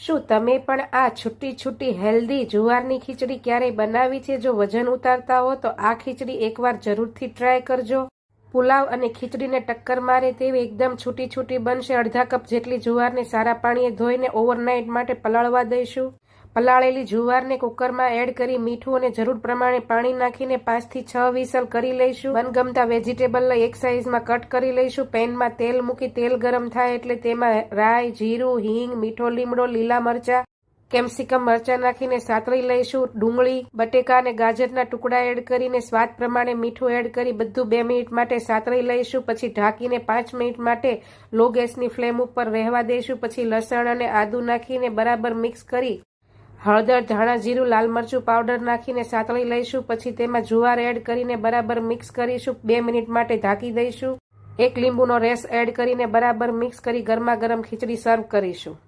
શું તમે પણ આ છૂટી છૂટી હેલ્ધી જુવારની ખીચડી ક્યારેય બનાવી છે? જો વજન ઉતારતા હો, તો આ ખીચડી એકવાર જરૂરથી ટ્રાય કરજો. પુલાવ અને ખીચડીને ટક્કર મારે તેવી એકદમ છૂટી છૂટી બનશે. અડધા કપ જેટલી જુવારને સારા પાણીએ ધોઈને ઓવરનાઇટ માટે પલાળવા દઈશું. પલાળેલી જુવારને કુકરમાં એડ કરી મીઠું અને જરૂર પ્રમાણે પાણી નાખીને પાંચથી છ વિસલ કરી લઈશું. મનગમતા વેજીટેબલ એક સાઈઝમાં કટ કરી લઈશું. પેનમાં તેલ મૂકી તેલ ગરમ થાય એટલે તેમાં રાઈ, જીરું, હિંગ, મીઠો લીમડો, લીલા મરચા, કેપ્સિકમ મરચા નાખીને સાતળી લઈશું. ડુંગળી, બટેકા અને ગાજરના ટુકડા એડ કરીને સ્વાદ પ્રમાણે મીઠું એડ કરી બધું બે મિનિટ માટે સાતળી લઈશું. પછી ઢાંકીને પાંચ મિનિટ માટે લો ગેસની ફ્લેમ ઉપર રહેવા દઈશું. પછી લસણ અને આદુ નાખીને બરાબર મિક્સ કરી હળદર, ધાણા, જીરું, લાલ મરચું પાવડર નાખીને સાતળી લઈશું. પછી તેમાં જુવાર એડ કરીને બરાબર મિક્સ કરીશું. બે મિનિટ માટે ઢાંકી દઈશું. એક લીંબુનો રસ એડ કરીને બરાબર મિક્સ કરી ગરમા ગરમ ખીચડી સર્વ કરીશું.